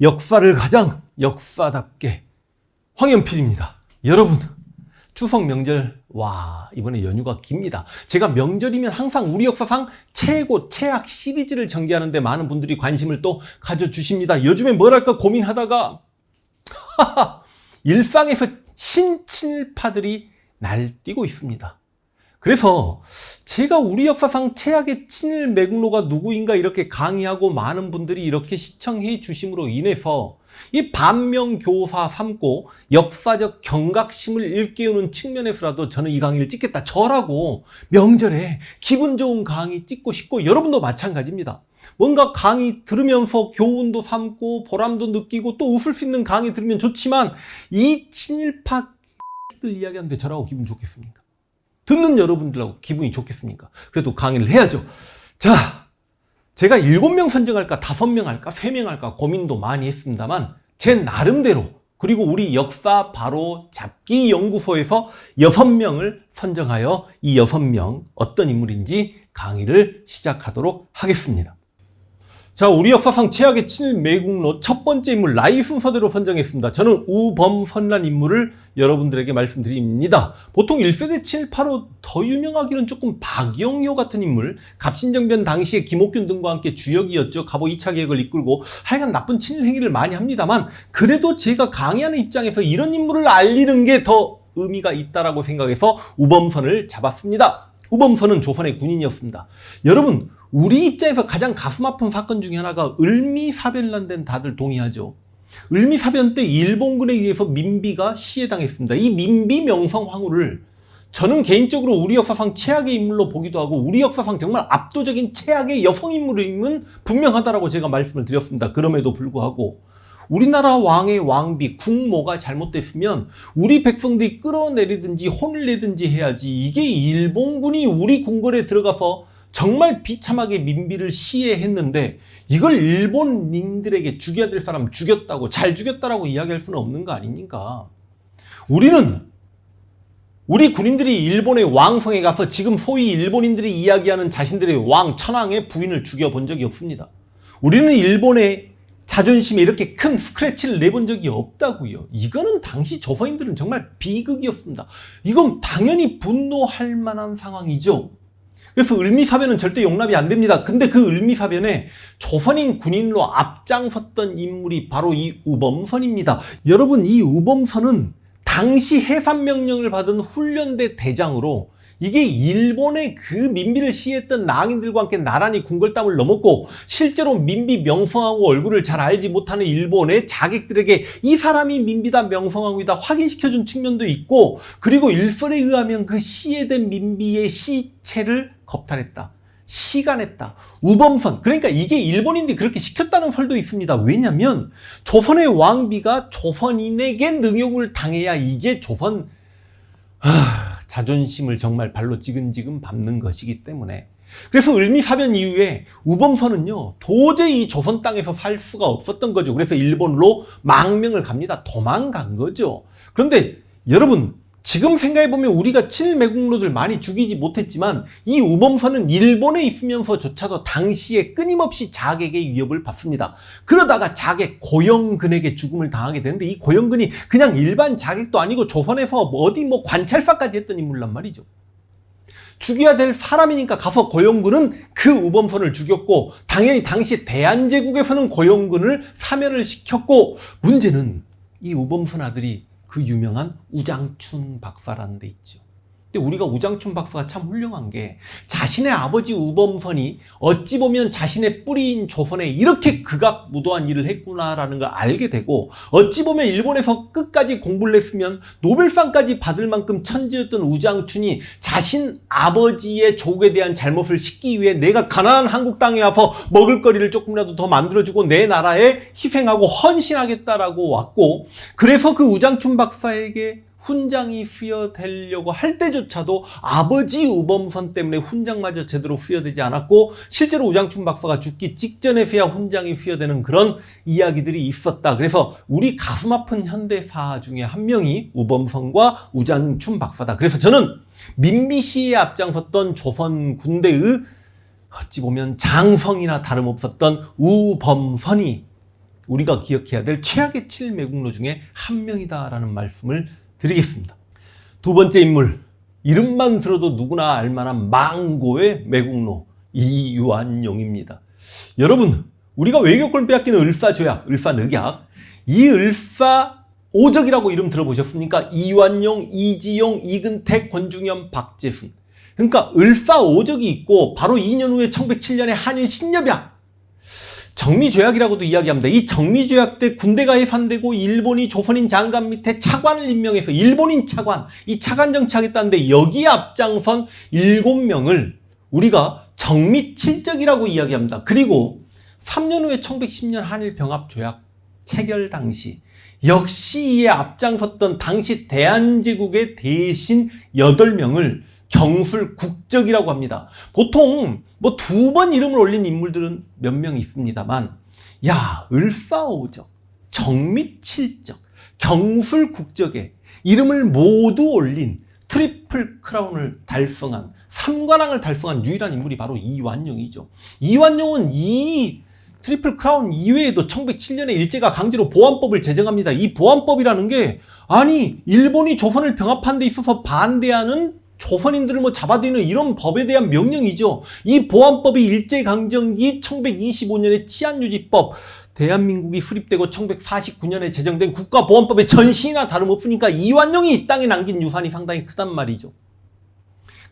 역사를 가장 역사답게 황현필입니다. 여러분, 추석 명절, 와, 이번에 연휴가 깁니다. 제가 명절이면 항상 우리 역사상 최고, 최악 시리즈를 전개하는데 많은 분들이 관심을 또 가져주십니다. 요즘에 뭘 할까 고민하다가, 일상에서 신친일파들이 날뛰고 있습니다. 그래서 제가 우리 역사상 최악의 친일 매국노가 누구인가 이렇게 강의하고 많은 분들이 이렇게 시청해 주심으로 인해서 이 반면교사 삼고 역사적 경각심을 일깨우는 측면에서라도 저는 이 강의를 찍겠다. 저라고 명절에 기분 좋은 강의 찍고 싶고 여러분도 마찬가지입니다. 뭔가 강의 들으면서 교훈도 삼고 보람도 느끼고 또 웃을 수 있는 강의 들으면 좋지만 이 친일파 들 이야기하는데 저라고 기분 좋겠습니까? 듣는 여러분들하고 기분이 좋겠습니까? 그래도 강의를 해야죠. 자, 제가 7명 선정할까, 5명 할까, 3명 할까 고민도 많이 했습니다만 제 나름대로 그리고 우리 역사 바로 잡기 연구소에서 6명을 선정하여 이 6명 어떤 인물인지 강의를 시작하도록 하겠습니다. 자, 우리 역사상 최악의 친일 매국노 첫 번째 인물 나이 순서대로 선정했습니다. 저는 우범선란 인물을 여러분들에게 말씀드립니다. 보통 1세대 친일파로 더 유명하기는 조금 박영효 같은 인물, 갑신정변 당시에 김옥균 등과 함께 주역이었죠. 갑오 2차 계획을 이끌고 하여간 나쁜 친일 행위를 많이 합니다만 그래도 제가 강의하는 입장에서 이런 인물을 알리는 게 더 의미가 있다라고 생각해서 우범선을 잡았습니다. 우범선은 조선의 군인이었습니다. 여러분, 우리 입장에서 가장 가슴 아픈 사건 중에 하나가 을미사변란된 다들 동의하죠. 을미사변 때 일본군에 의해서 민비가 시해당했습니다. 이 민비 명성 황후를 저는 개인적으로 우리 역사상 최악의 인물로 보기도 하고 우리 역사상 정말 압도적인 최악의 여성 인물임은 분명하다라고 제가 말씀을 드렸습니다. 그럼에도 불구하고 우리나라 왕의 왕비, 국모가 잘못됐으면 우리 백성들이 끌어내리든지 혼을 내든지 해야지 이게 일본군이 우리 궁궐에 들어가서 정말 비참하게 민비를 시해했는데 이걸 일본인들에게 죽여야 될 사람 죽였다고 잘 죽였다라고 이야기할 수는 없는 거 아닙니까? 우리는 우리 군인들이 일본의 왕성에 가서 지금 소위 일본인들이 이야기하는 자신들의 왕 천황의 부인을 죽여본 적이 없습니다. 우리는 일본의 자존심에 이렇게 큰 스크래치를 내본 적이 없다고요. 이거는 당시 조선인들은 정말 비극이었습니다. 이건 당연히 분노할 만한 상황이죠. 그래서 을미사변은 절대 용납이 안 됩니다. 근데 그 을미사변에 조선인 군인으로 앞장섰던 인물이 바로 이 우범선입니다. 여러분 이 우범선은 당시 해산명령을 받은 훈련대 대장으로 이게 일본의 그 민비를 시해했던 낭인들과 함께 나란히 궁궐담을 넘었고 실제로 민비 명성하고 얼굴을 잘 알지 못하는 일본의 자객들에게 이 사람이 민비다 명성하고이다 확인시켜준 측면도 있고 그리고 일설에 의하면 그 시해된 민비의 시체를 겁탈했다. 시간했다. 우범선. 그러니까 이게 일본인들이 그렇게 시켰다는 설도 있습니다. 왜냐면 조선의 왕비가 조선인에게 능욕을 당해야 이게 조선 하... 자존심을 정말 발로 지근지근 밟는 것이기 때문에 그래서 을미사변 이후에 우범선은요 도저히 조선 땅에서 살 수가 없었던 거죠. 그래서 일본으로 망명을 갑니다. 도망간 거죠. 그런데 여러분 지금 생각해보면 우리가 친일매국노들 많이 죽이지 못했지만 이 우범선은 일본에 있으면서조차도 당시에 끊임없이 자객의 위협을 받습니다. 그러다가 자객 고영근에게 죽음을 당하게 되는데 이 고영근이 그냥 일반 자객도 아니고 조선에서 어디 뭐 관찰사까지 했던 인물란 말이죠. 죽여야 될 사람이니까 가서 고영근은 그 우범선을 죽였고 당연히 당시 대한제국에서는 고영근을 사면을 시켰고 문제는 이 우범선 아들이 그 유명한 우장춘 박사라는 데 있죠. 근데 우리가 우장춘 박사가 참 훌륭한 게 자신의 아버지 우범선이 어찌 보면 자신의 뿌리인 조선에 이렇게 극악무도한 일을 했구나라는 걸 알게 되고 어찌 보면 일본에서 끝까지 공부를 했으면 노벨상까지 받을 만큼 천재였던 우장춘이 자신 아버지의 조국에 대한 잘못을 씻기 위해 내가 가난한 한국 땅에 와서 먹을거리를 조금이라도 더 만들어주고 내 나라에 희생하고 헌신하겠다라고 왔고 그래서 그 우장춘 박사에게 훈장이 수여되려고 할 때조차도 아버지 우범선 때문에 훈장마저 제대로 수여되지 않았고 실제로 우장춘 박사가 죽기 직전에서야 훈장이 수여되는 그런 이야기들이 있었다. 그래서 우리 가슴 아픈 현대사 중에 한 명이 우범선과 우장춘 박사다. 그래서 저는 민비시에 앞장섰던 조선 군대의 어찌 보면 장성이나 다름없었던 우범선이 우리가 기억해야 될 최악의 친일 매국노 중에 한 명이다라는 말씀을 드리겠습니다. 두 번째 인물 이름만 들어도 누구나 알만한 망고의 매국노 이완용입니다. 여러분 우리가 외교권을 빼앗기는 을사조약, 을사늑약 이 을사 오적이라고 이름 들어보셨습니까? 이완용, 이지용, 이근택, 권중현, 박재순 그러니까 을사 오적이 있고 바로 2년 후에 1907년에 한일 신협약 정미조약이라고도 이야기합니다. 이 정미조약 때 군대가 해산되고 일본이 조선인 장관 밑에 차관을 임명해서 일본인 차관, 이 차관 정치하겠다는데 여기에 앞장선 7명을 우리가 정미칠적이라고 이야기합니다. 그리고 3년 후에 1910년 한일 병합조약 체결 당시 역시 이에 앞장섰던 당시 대한제국의 대신 8명을 경술 국적이라고 합니다. 보통 뭐 두 번 이름을 올린 인물들은 몇 명 있습니다만 야 을사오적, 정미칠적, 경술 국적에 이름을 모두 올린 트리플 크라운을 달성한 삼관왕을 달성한 유일한 인물이 바로 이완용이죠. 이완용은 이 트리플 크라운 이외에도 1907년에 일제가 강제로 보안법을 제정합니다. 이 보안법이라는 게 아니 일본이 조선을 병합한 데 있어서 반대하는 조선인들을 뭐 잡아들이는 이런 법에 대한 명령이죠. 이 보안법이 일제강점기 1925년의 치안유지법 대한민국이 수립되고 1949년에 제정된 국가보안법의 전신이나 다름없으니까 이완용이 이 땅에 남긴 유산이 상당히 크단 말이죠.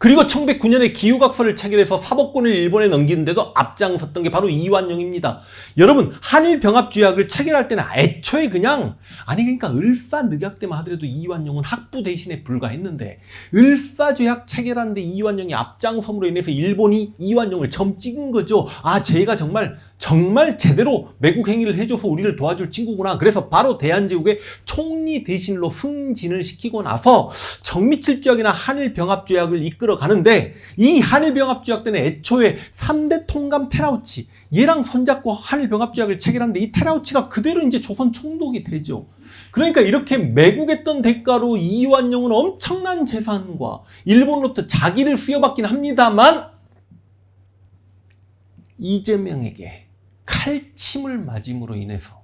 그리고 1909년에 기후각서를 체결해서 사법권을 일본에 넘기는데도 앞장섰던 게 바로 이완용입니다. 여러분 한일 병합조약을 체결할 때는 애초에 그냥 아니 그러니까 을사늑약 때만 하더라도 이완용은 학부 대신에 불과했는데 을사조약 체결하는데 이완용이 앞장섬으로 인해서 일본이 이완용을 점 찍은 거죠. 아 제가 정말 정말 제대로 매국 행위를 해줘서 우리를 도와줄 친구구나. 그래서 바로 대한제국의 총리 대신으로 승진을 시키고 나서 정미칠조약이나 한일병합조약을 이끌어 가는데 이 한일병합조약 때는 애초에 3대 통감 테라우치 얘랑 손잡고 한일병합조약을 체결하는데 이 테라우치가 그대로 이제 조선 총독이 되죠. 그러니까 이렇게 매국했던 대가로 이완용은 엄청난 재산과 일본으로부터 자기를 수여받긴 합니다만 이재명에게 칼침을 맞음으로 인해서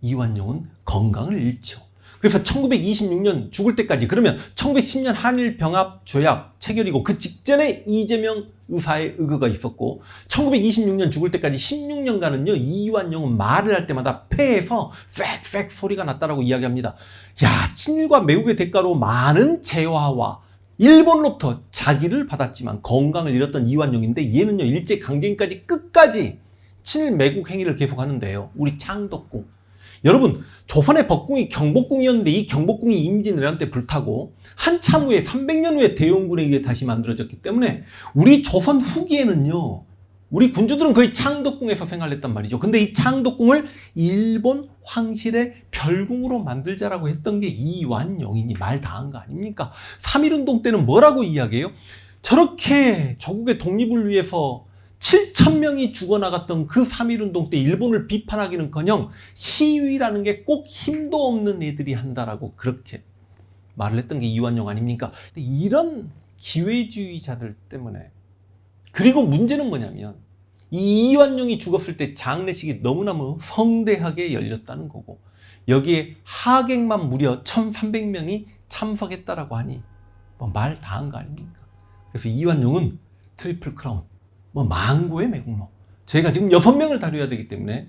이완용은 건강을 잃죠. 그래서 1926년 죽을 때까지 그러면 1910년 한일 병합 조약 체결이고 그 직전에 이재명 의사의 의거가 있었고 1926년 죽을 때까지 16년간은요 이완용은 말을 할 때마다 폐에서 팩팩 소리가 났다라고 이야기합니다. 야 친일과 매국의 대가로 많은 재화와 일본으로부터 자기를 받았지만 건강을 잃었던 이완용인데 얘는요 일제 강점기까지 끝까지 친일 매국 행위를 계속하는데요. 우리 창덕궁. 여러분 조선의 법궁이 경복궁이었는데 이 경복궁이 임진왜란 때 불타고 한참 후에 300년 후에 대원군에 의해 다시 만들어졌기 때문에 우리 조선 후기에는요. 우리 군주들은 거의 창덕궁에서 생활했단 말이죠. 근데 이 창덕궁을 일본 황실의 별궁으로 만들자라고 했던 게 이완용이니 말다한 거 아닙니까? 3.1운동 때는 뭐라고 이야기해요? 저렇게 조국의 독립을 위해서 7천 명이 죽어나갔던 그 3.1운동 때 일본을 비판하기는커녕 시위라는 게 꼭 힘도 없는 애들이 한다라고 그렇게 말을 했던 게 이완용 아닙니까? 이런 기회주의자들 때문에 그리고 문제는 뭐냐면 이 이완용이 죽었을 때 장례식이 너무너무 성대하게 열렸다는 거고 여기에 하객만 무려 1,300명이 참석했다라고 하니 뭐 말 다 한 거 아닙니까? 그래서 이완용은 트리플 크라운 뭐 망고의 매국노. 저희가 지금 여섯 명을 다뤄야 되기 때문에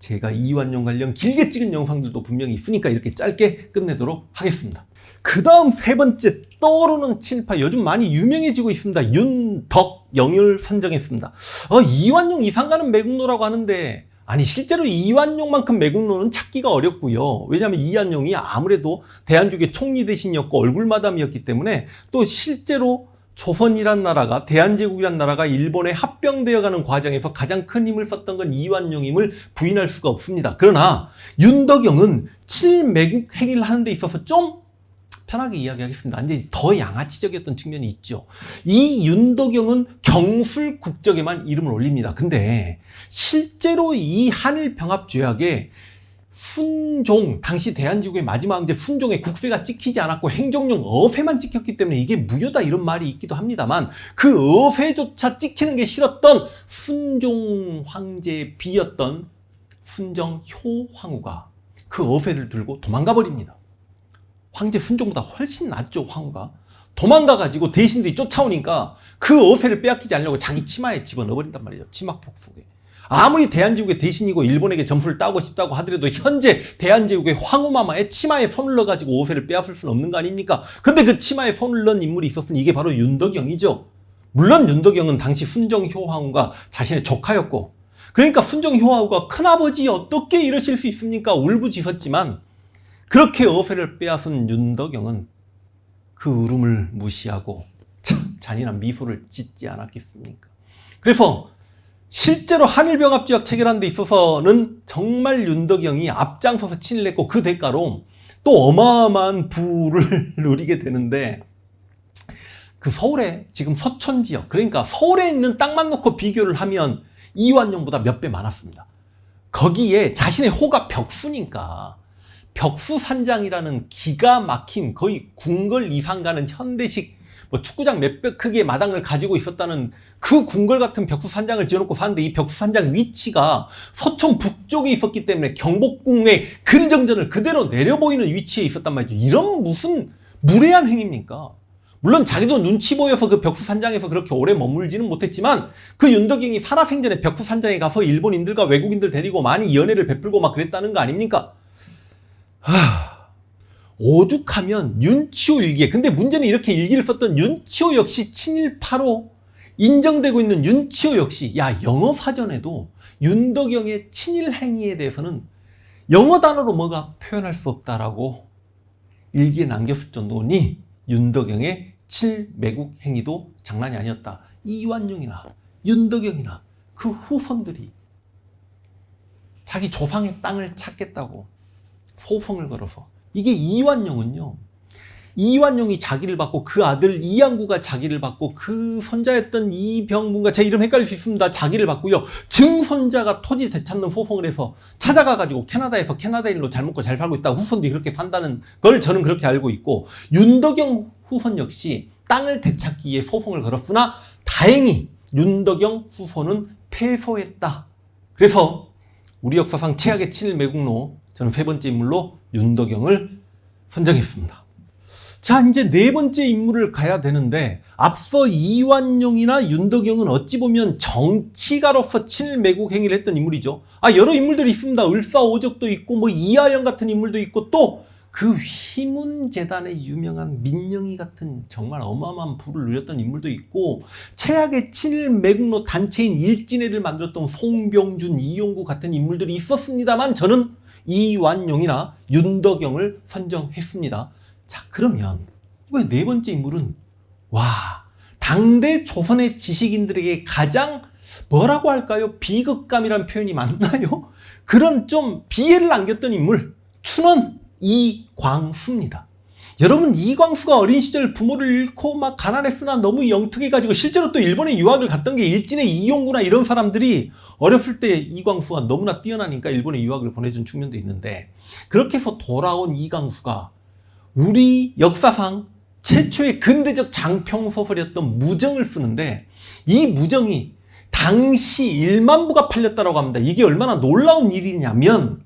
제가 이완용 관련 길게 찍은 영상들도 분명히 있으니까 이렇게 짧게 끝내도록 하겠습니다. 그 다음 세 번째 떠오르는 친일파 요즘 많이 유명해지고 있습니다. 윤덕영을 선정했습니다. 어, 이완용 이상 가는 매국노라고 하는데 아니 실제로 이완용만큼 매국노는 찾기가 어렵고요. 왜냐하면 이완용이 아무래도 대한족의 총리 대신이었고 얼굴마담이었기 때문에 또 실제로 조선이란 나라가 대한제국이란 나라가 일본에 합병되어가는 과정에서 가장 큰 힘을 썼던 건 이완용임을 부인할 수가 없습니다. 그러나 윤덕영은 칠매국 행위를 하는 데 있어서 좀 편하게 이야기하겠습니다. 이제 더 양아치적이었던 측면이 있죠. 이 윤덕영은 경술 국적에만 이름을 올립니다. 근데 실제로 이 한일 병합 조약에 순종 당시 대한제국의 마지막 황제 순종의 국세가 찍히지 않았고 행정용 어세만 찍혔기 때문에 이게 무효다 이런 말이 있기도 합니다만 그 어세조차 찍히는 게 싫었던 순종 황제의 비였던 순정 효황후가 그 어패를 들고 도망가 버립니다. 황제 순종보다 훨씬 낫죠 황후가 도망가 가지고 대신들이 쫓아오니까 그 어패를 빼앗기지 않으려고 자기 치마에 집어넣어 버린단 말이죠 치마 폭 속에 아무리 대한제국의 대신이고 일본에게 점수를 따고 싶다고 하더라도 현재 대한제국의 황후마마의 치마에 손을 넣어가지고 오페를 빼앗을 수는 없는 거 아닙니까? 근데 그 치마에 손을 넣은 인물이 있었으니 이게 바로 윤덕영이죠. 물론 윤덕영은 당시 순정효황후가 자신의 조카였고 그러니까 순정효황후가 큰아버지 어떻게 이러실 수 있습니까? 울부짖었지만 그렇게 어패를 빼앗은 윤덕영은 그 울음을 무시하고 참 잔인한 미소를 짓지 않았겠습니까? 그래서 실제로 한일병합 지역 체결하는 데 있어서는 정말 윤덕영이 앞장서서 친을 냈고 그 대가로 또 어마어마한 부를 누리게 되는데 그 서울에 지금 서천 지역 그러니까 서울에 있는 땅만 놓고 비교를 하면 이완용보다 몇 배 많았습니다. 거기에 자신의 호가 벽수니까 벽수산장이라는 기가 막힌 거의 궁궐 이상 가는 현대식 뭐 축구장 몇배 크기의 마당을 가지고 있었다는 그 궁궐 같은 벽수산장을 지어놓고 사는데 이 벽수산장 위치가 서천 북쪽에 있었기 때문에 경복궁의 근정전을 그대로 내려 보이는 위치에 있었단 말이죠. 이런 무슨 무례한 행위입니까? 물론 자기도 눈치 보여서 그 벽수산장에서 그렇게 오래 머물지는 못했지만 그 윤덕영이 살아생전에 벽수산장에 가서 일본인들과 외국인들 데리고 많이 연애를 베풀고 막 그랬다는 거 아닙니까? 하... 오죽하면 윤치호 일기에 근데 문제는 이렇게 일기를 썼던 윤치호 역시 친일파로 인정되고 있는 윤치호 역시 야 영어 사전에도 윤덕영의 친일 행위에 대해서는 영어 단어로 뭐가 표현할 수 없다라고 일기에 남겼을 정도니 윤덕영의 칠매국 행위도 장난이 아니었다. 이완용이나 윤덕영이나 그 후손들이 자기 조상의 땅을 찾겠다고 소송을 걸어서 이게 이완용은요. 이완용이 자기를 받고 그 아들 이양구가 자기를 받고 그 손자였던 이병문과 제 이름 헷갈릴 수 있습니다. 자기를 받고요. 증손자가 토지 되찾는 소송을 해서 찾아가 가지고 캐나다에서 캐나다인으로 잘 먹고 잘 살고 있다. 후손들이 그렇게 산다는 걸 저는 그렇게 알고 있고 윤덕영 후손 역시 땅을 되찾기 위해 소송을 걸었으나 다행히 윤덕영 후손은 패소했다. 그래서 우리 역사상 최악의 친일 매국노 저는 세 번째 인물로 윤덕영을 선정했습니다. 자, 이제 네 번째 인물을 가야 되는데, 앞서 이완용이나 윤덕영은 어찌 보면 정치가로서 친일매국 행위를 했던 인물이죠. 아, 여러 인물들이 있습니다. 을사오적도 있고, 뭐, 이하영 같은 인물도 있고, 또, 그 휘문재단의 유명한 민영이 같은 정말 어마어마한 부를 누렸던 인물도 있고 최악의 친일매국노 단체인 일진회를 만들었던 송병준, 이용구 같은 인물들이 있었습니다만 저는 이완용이나 윤덕영을 선정했습니다. 자, 그러면 이번에 네 번째 인물은 와, 당대 조선의 지식인들에게 가장 뭐라고 할까요? 비극감이란 표현이 맞나요? 그런 좀 비애를 남겼던 인물 춘원 이광수입니다. 여러분 이광수가 어린 시절 부모를 잃고 막 가난했으나 너무 영특해가지고 실제로 또 일본에 유학을 갔던 게 일진의 이용구나 이런 사람들이 어렸을 때 이광수가 너무나 뛰어나니까 일본에 유학을 보내준 측면도 있는데 그렇게 해서 돌아온 이광수가 우리 역사상 최초의 근대적 장평 소설이었던 무정을 쓰는데 이 무정이 당시 1만 부가 팔렸다고 합니다. 이게 얼마나 놀라운 일이냐면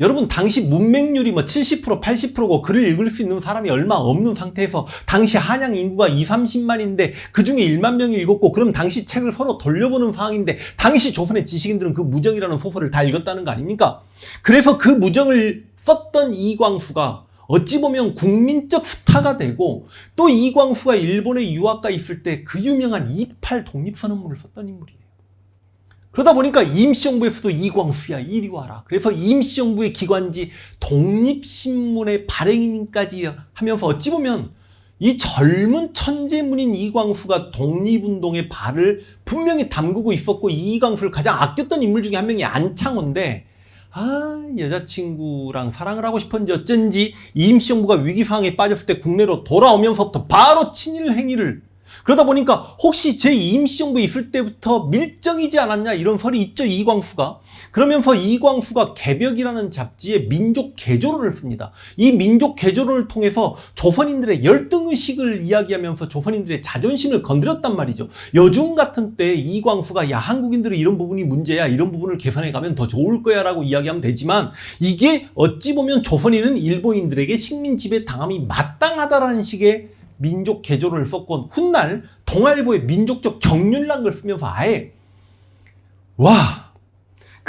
여러분 당시 문맹률이 뭐 70% 80%고 글을 읽을 수 있는 사람이 얼마 없는 상태에서 당시 한양 인구가 2, 30만인데 그 중에 1만 명이 읽었고 그럼 당시 책을 서로 돌려보는 상황인데 당시 조선의 지식인들은 그 무정이라는 소설을 다 읽었다는 거 아닙니까? 그래서 그 무정을 썼던 이광수가 어찌 보면 국민적 스타가 되고 또 이광수가 일본에 유학가 있을 때 그 유명한 이팔 독립선언문을 썼던 인물이에요. 그러다 보니까 임시정부에서도 이광수야 이리 와라. 그래서 임시정부의 기관지 독립신문의 발행인까지 하면서 어찌 보면 이 젊은 천재문인 이광수가 독립운동의 발을 분명히 담그고 있었고 이광수를 가장 아꼈던 인물 중에 한 명이 안창호인데 아 여자친구랑 사랑을 하고 싶은지 어쩐지 임시정부가 위기 상황에 빠졌을 때 국내로 돌아오면서부터 바로 친일 행위를 그러다 보니까 혹시 제 임시정부 있을 때부터 밀정이지 않았냐 이런 설이 있죠 이광수가. 그러면서 이광수가 개벽이라는 잡지에 민족 개조론을 씁니다. 이 민족 개조론을 통해서 조선인들의 열등의식을 이야기하면서 조선인들의 자존심을 건드렸단 말이죠. 요즘 같은 때 이광수가 야 한국인들은 이런 부분이 문제야 이런 부분을 개선해 가면 더 좋을 거야 라고 이야기하면 되지만 이게 어찌 보면 조선인은 일본인들에게 식민 지배 당함이 마땅하다라는 식의 민족 개조를 썼고 훗날 동아일보의 민족적 경륜란 걸 쓰면서 아예 와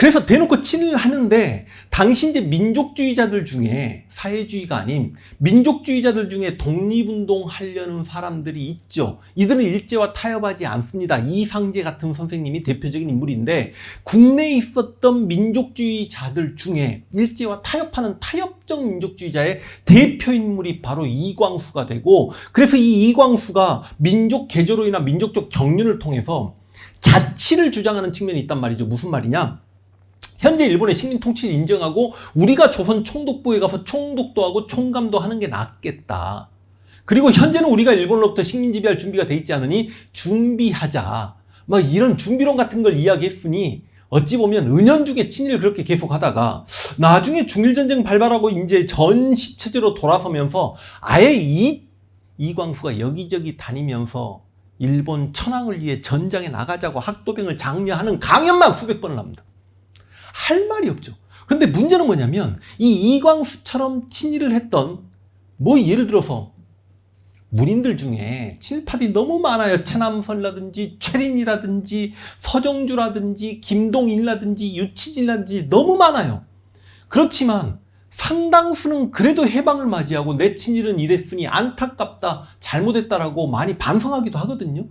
그래서 대놓고 친을 하는데 당시 이제 민족주의자들 중에 사회주의가 아닌 민족주의자들 중에 독립운동 하려는 사람들이 있죠. 이들은 일제와 타협하지 않습니다. 이상재 같은 선생님이 대표적인 인물인데 국내에 있었던 민족주의자들 중에 일제와 타협하는 타협적 민족주의자의 대표 인물이 바로 이광수가 되고 그래서 이 이광수가 민족 개조로 인한 민족적 경륜을 통해서 자치를 주장하는 측면이 있단 말이죠. 무슨 말이냐? 현재 일본의 식민 통치를 인정하고 우리가 조선 총독부에 가서 총독도 하고 총감도 하는 게 낫겠다. 그리고 현재는 우리가 일본으로부터 식민 지배할 준비가 돼 있지 않으니 준비하자. 막 이런 준비론 같은 걸 이야기했으니 어찌 보면 은연중에 친일을 그렇게 계속하다가 나중에 중일전쟁 발발하고 이제 전 시 체제로 돌아서면서 아예 이 이광수가 여기저기 다니면서 일본 천황을 위해 전장에 나가자고 학도병을 장려하는 강연만 수백 번을 합니다. 할 말이 없죠. 그런데 문제는 뭐냐면 이 이광수처럼 친일을 했던 뭐 예를 들어서 문인들 중에 친일파들이 너무 많아요. 최남선이라든지 최린이라든지 서정주라든지 김동인이라든지 유치진이라든지 너무 많아요. 그렇지만 상당수는 그래도 해방을 맞이하고 내 친일은 이랬으니 안타깝다 잘못했다라고 많이 반성하기도 하거든요.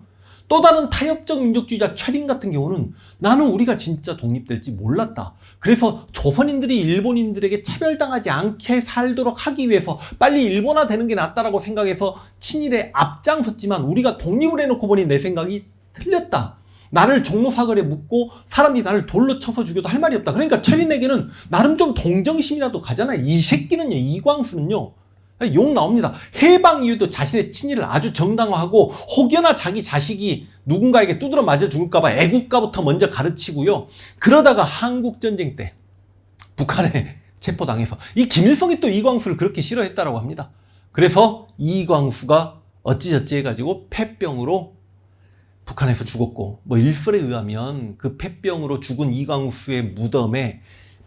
또 다른 타협적 민족주의자 최린 같은 경우는 나는 우리가 진짜 독립될지 몰랐다. 그래서 조선인들이 일본인들에게 차별당하지 않게 살도록 하기 위해서 빨리 일본화 되는 게 낫다라고 생각해서 친일에 앞장섰지만 우리가 독립을 해놓고 보니 내 생각이 틀렸다. 나를 종로사거리에 묻고 사람들이 나를 돌로 쳐서 죽여도 할 말이 없다. 그러니까 최린에게는 나름 좀 동정심이라도 가잖아요. 이 새끼는요, 이광수는요. 욕 나옵니다. 해방 이후도 자신의 친일을 아주 정당화하고 혹여나 자기 자식이 누군가에게 두드러 맞아 죽을까봐 애국가부터 먼저 가르치고요. 그러다가 한국전쟁 때 북한에 체포당해서 이 김일성이 또 이광수를 그렇게 싫어했다라고 합니다. 그래서 이광수가 어찌저찌 해가지고 폐병으로 북한에서 죽었고 뭐 일설에 의하면 그 폐병으로 죽은 이광수의 무덤에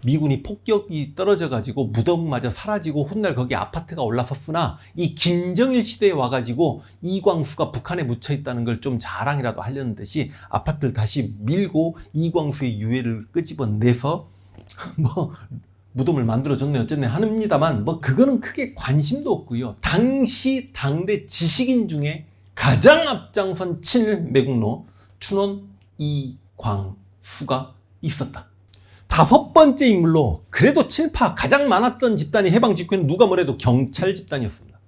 미군이 폭격이 떨어져 가지고 무덤마저 사라지고 훗날 거기 아파트가 올라섰으나 이 김정일 시대에 와가지고 이광수가 북한에 묻혀 있다는 걸 좀 자랑이라도 하려는 듯이 아파트를 다시 밀고 이광수의 유해를 끄집어내서 뭐 무덤을 만들어줬네 어쨌네 합니다만 뭐 그거는 크게 관심도 없고요. 당시 당대 지식인 중에 가장 앞장선 친일 매국노 춘원 이광수가 있었다. 다섯 번째 인물로 그래도 친파 가장 많았던 집단이 해방 직후에는 누가 뭐래도 경찰 집단이었습니다.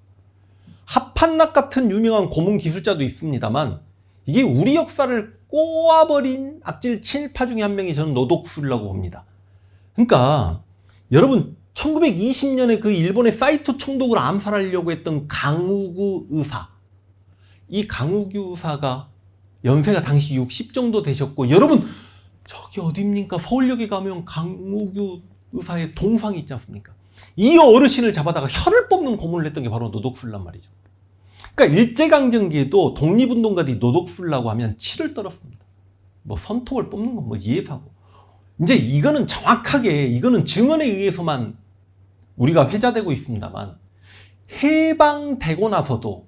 하판락 같은 유명한 고문 기술자도 있습니다만 이게 우리 역사를 꼬아버린 악질 친일파 중에 한 명이 저는 노독술이라고 봅니다. 그러니까 여러분 1920년에 그 일본의 사이토 총독을 암살하려고 했던 강우구 의사 이 강우구 의사가 연세가 당시 60 정도 되셨고 여러분 저기 어딥니까? 서울역에 가면 강우규 의사의 동상이 있지 않습니까? 이 어르신을 잡아다가 혀를 뽑는 고문을 했던 게 바로 노독술란 말이죠. 그러니까 일제강점기에도 독립운동가들이 노독술라고 하면 치를 떨었습니다. 뭐 손톱을 뽑는 건뭐 이해하고. 이제 이거는 정확하게 이거는 증언에 의해서만 우리가 회자되고 있습니다만 해방되고 나서도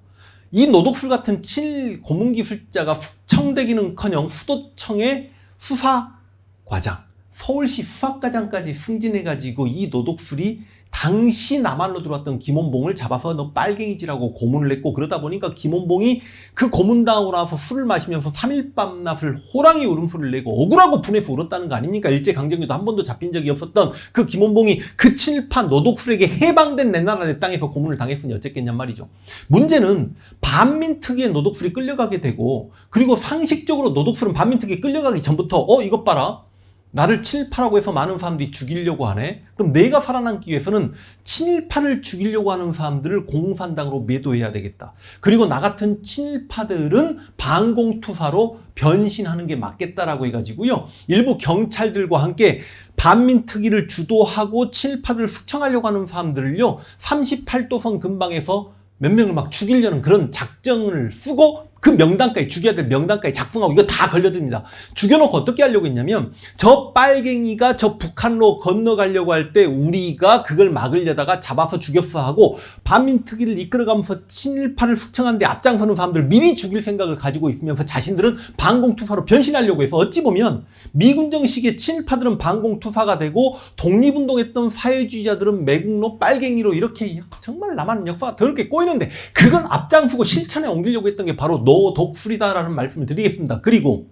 이 노독술 같은 칠 고문기술자가 숙청되기는커녕 수도청에 수사과장, 서울시 수사과장까지 승진해가지고 이 노독술이 당시 남한로 들어왔던 김원봉을 잡아서 너 빨갱이지라고 고문을 했고 그러다 보니까 김원봉이 그 고문당하고 나서 술을 마시면서 3일 밤낮을 호랑이 울음소리를 내고 억울하고 분해서 울었다는 거 아닙니까? 일제강점기도 한 번도 잡힌 적이 없었던 그 김원봉이 그 친일파 노독술에게 해방된 내 나라 내 땅에서 고문을 당했으니 어쨌겠냔 말이죠. 문제는 반민특위의 노독술이 끌려가게 되고 그리고 상식적으로 노독술은 반민특위에 끌려가기 전부터 어 이것 봐라 나를 친일파라고 해서 많은 사람들이 죽이려고 하네? 그럼 내가 살아남기 위해서는 친일파를 죽이려고 하는 사람들을 공산당으로 매도해야 되겠다. 그리고 나 같은 친일파들은 반공투사로 변신하는 게 맞겠다라고 해가지고요. 일부 경찰들과 함께 반민특위를 주도하고 친일파들을 숙청하려고 하는 사람들을요. 38도선 근방에서 몇 명을 막 죽이려는 그런 작정을 쓰고 그 명단까지 죽여야 될 명단까지 작성하고 이거 다 걸려듭니다. 죽여놓고 어떻게 하려고 했냐면 저 빨갱이가 저 북한로 건너가려고 할 때 우리가 그걸 막으려다가 잡아서 죽였어 하고 반민특위를 이끌어가면서 친일파를 숙청하는데 앞장서는 사람들 미리 죽일 생각을 가지고 있으면서 자신들은 반공투사로 변신하려고 해서 어찌 보면 미군 정식의 친일파들은 반공투사가 되고 독립운동했던 사회주의자들은 매국노 빨갱이로 이렇게 정말 남한 역사가 더럽게 꼬이는데 그건 앞장서고 실천에 옮기려고 했던 게 바로 노독술이다라는 말씀을 드리겠습니다. 그리고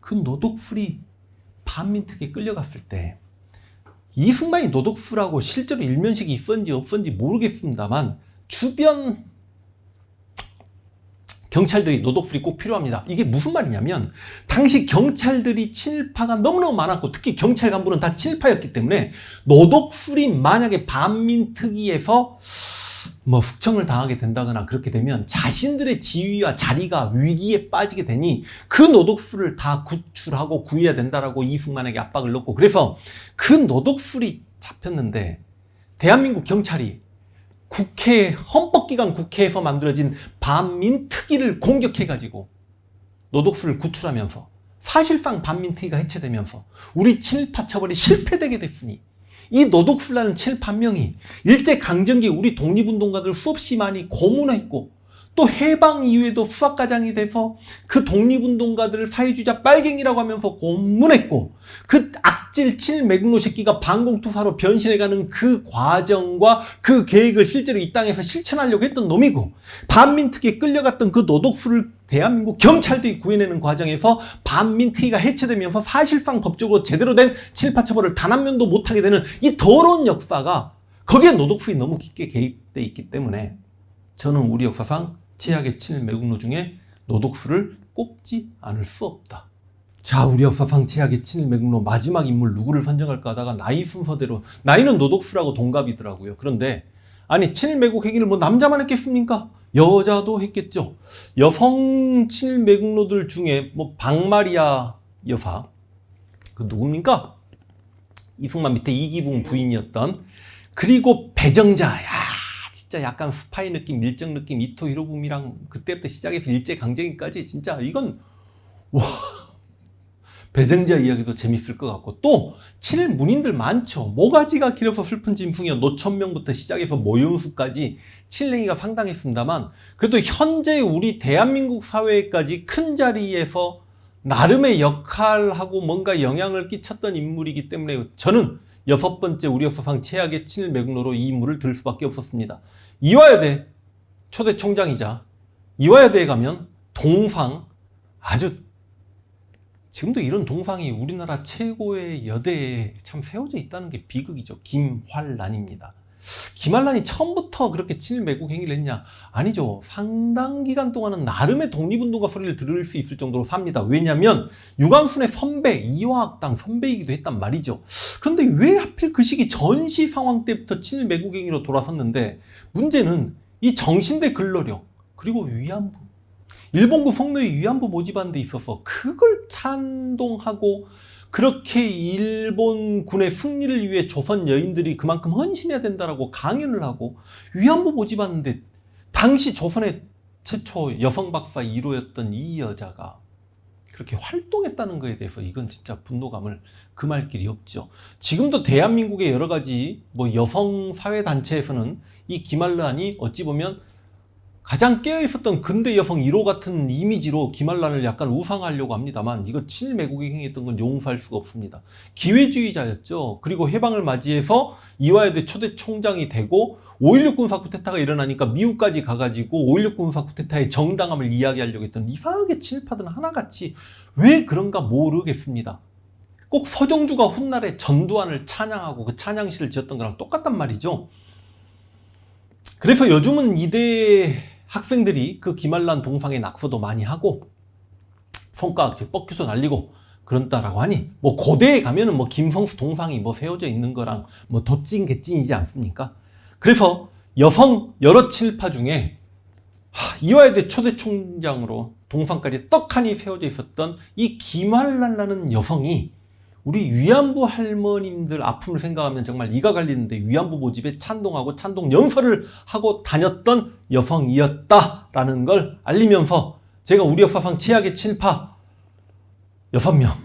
그 노독술이 반민특위에 끌려갔을 때 이승만이 노독술하고 실제로 일면식이 있었는지 없었는지 모르겠습니다만 주변 경찰들이 노독술이 꼭 필요합니다. 이게 무슨 말이냐면 당시 경찰들이 친일파가 너무너무 많았고 특히 경찰 간부는 다 친일파였기 때문에 노독술이 만약에 반민특위에서 뭐 숙청을 당하게 된다거나 그렇게 되면 자신들의 지위와 자리가 위기에 빠지게 되니 그 노독술을 다 구출하고 구해야 된다라고 이승만에게 압박을 넣고 그래서 그 노독술이 잡혔는데 대한민국 경찰이 국회 헌법기관 국회에서 만들어진 반민특위를 공격해가지고 노독술을 구출하면서 사실상 반민특위가 해체되면서 우리 친일파 처벌이 실패되게 됐으니 이 노독술라는 친일파명이 일제 강점기 우리 독립운동가들 수없이 많이 고문했고 또 해방 이후에도 수학과장이 돼서 그 독립운동가들을 사회주의자 빨갱이라고 하면서 고문했고 그 악질 친일매국노 새끼가 반공투사로 변신해가는 그 과정과 그 계획을 실제로 이 땅에서 실천하려고 했던 놈이고 반민특위에 끌려갔던 그 노독술을 대한민국 경찰들이 구해내는 과정에서 반민특위가 해체되면서 사실상 법적으로 제대로 된 친일파 처벌을 단한 명도 못하게 되는 이 더러운 역사가 거기에 노독술이 너무 깊게 개입돼 있기 때문에 저는 우리 역사상 최악의 친일 매국노 중에 노독수를 꼽지 않을 수 없다. 자, 우리 역사상 최악의 친일 매국노 마지막 인물 누구를 선정할까 하다가 나이 순서대로 나이는 노독수라고 동갑이더라고요. 그런데 아니 친일 매국 행위를 뭐 남자만 했겠습니까? 여자도 했겠죠. 여성 친일 매국노들 중에 뭐 박마리아 여사 그 누굽니까? 이승만 밑에 이기붕 부인이었던 그리고 배정자 야 진짜 약간 스파이 느낌, 밀정 느낌, 이토 히로부미랑 그때부터 시작해서 일제 강점기까지 진짜 이건 와 배정자 이야기도 재밌을 것 같고 또 칠문인들 많죠. 모가지가 길어서 슬픈 짐승이요. 노천명부터 시작해서 모윤수까지 칠랭이가 상당했습니다만 그래도 현재 우리 대한민국 사회까지 큰 자리에서 나름의 역할하고 뭔가 영향을 끼쳤던 인물이기 때문에 저는 여섯 번째 우리 역사상 최악의 친일 매국노로 이 인물을 들 수밖에 없었습니다. 이화여대 초대 총장이자 이화여대에 가면 동상 아주 지금도 이런 동상이 우리나라 최고의 여대에 참 세워져 있다는 게 비극이죠. 김활란입니다. 김한란이 처음부터 그렇게 친일 매국 행위를 했냐? 아니죠. 상당 기간 동안은 나름의 독립운동가 소리를 들을 수 있을 정도로 삽니다. 왜냐하면 유관순의 선배, 이화학당 선배이기도 했단 말이죠. 그런데 왜 하필 그 시기 전시 상황 때부터 친일 매국 행위로 돌아섰는데 문제는 이 정신대 근로령 그리고 위안부 일본군 성노예 위안부 모집하는 데 있어서 그걸 찬동하고 그렇게 일본군의 승리를 위해 조선 여인들이 그만큼 헌신해야 된다라고 강연을 하고 위안부 모집하는데 당시 조선의 최초 여성 박사 1호였던 이 여자가 그렇게 활동했다는 것에 대해서 이건 진짜 분노감을 금할 길이 없죠. 지금도 대한민국의 여러 가지 뭐 여성 사회 단체에서는 이 김한란이 어찌 보면 가장 깨어 있었던 근대 여성 1호 같은 이미지로 김한란을 약간 우상하려고 합니다만 이거 친일 매국에 행했던 건 용서할 수가 없습니다. 기회주의자였죠. 그리고 해방을 맞이해서 이화여대 초대 총장이 되고 5.16 군사 쿠데타가 일어나니까 미국까지 가가지고 5.16 군사 쿠데타의 정당함을 이야기하려고 했던 이상하게 친일파들은 하나같이 왜 그런가 모르겠습니다. 꼭 서정주가 훗날에 전두환을 찬양하고 그 찬양시를 지었던 거랑 똑같단 말이죠. 그래서 요즘은 이대 학생들이 그 김한란 동상의 낙서도 많이 하고 손가락질 뻑큐서 날리고 그런다라고 하니 뭐 고대에 가면은 뭐 김성수 동상이 뭐 세워져 있는 거랑 뭐 도찐 개찐이지 않습니까? 그래서 여성 여러 친일파 중에 하, 이화여대 초대 총장으로 동상까지 떡하니 세워져 있었던 이 김활란라는 여성이 우리 위안부 할머님들 아픔을 생각하면 정말 이가 갈리는데 위안부 모집에 찬동하고 찬동 연설을 하고 다녔던 여성이었다라는 걸 알리면서 제가 우리 역사상 최악의 친일파 6명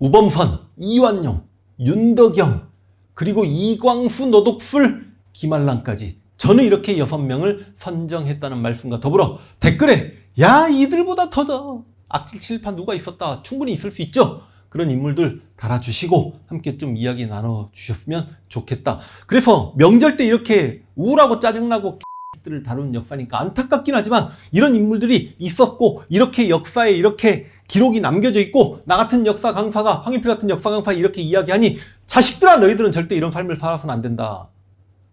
우범선, 이완용, 윤덕영 그리고 이광수, 노독술, 김한란까지 저는 이렇게 6명을 선정했다는 말씀과 더불어 댓글에 야 이들보다 더 악질 친일파 누가 있었다. 충분히 있을 수 있죠 그런 인물들 달아주시고 함께 좀 이야기 나눠주셨으면 좋겠다 그래서 명절 때 이렇게 우울하고 짜증나고 들을 다룬 역사니까 안타깝긴 하지만 이런 인물들이 있었고 이렇게 역사에 이렇게 기록이 남겨져 있고 나 같은 역사 강사가 황인필 같은 역사 강사 이렇게 이야기하니 자식들아 너희들은 절대 이런 삶을 살아서는 안 된다.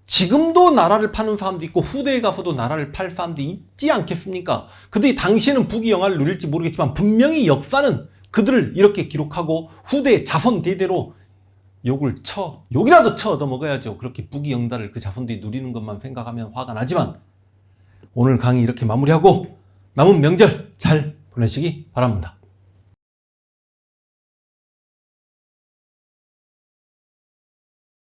지금도 나라를 파는 사람도 있고 후대에 가서도 나라를 팔 사람도 있지 않겠습니까? 그들이 당시에는 부귀 영화를 누릴지 모르겠지만 분명히 역사는 그들을 이렇게 기록하고 후대 자손 대대로 욕을 쳐 욕이라도 쳐 얻어먹어야죠. 그렇게 부귀 영달을 그 자손들이 누리는 것만 생각하면 화가 나지만 오늘 강의 이렇게 마무리하고 남은 명절 잘 보내시기 바랍니다.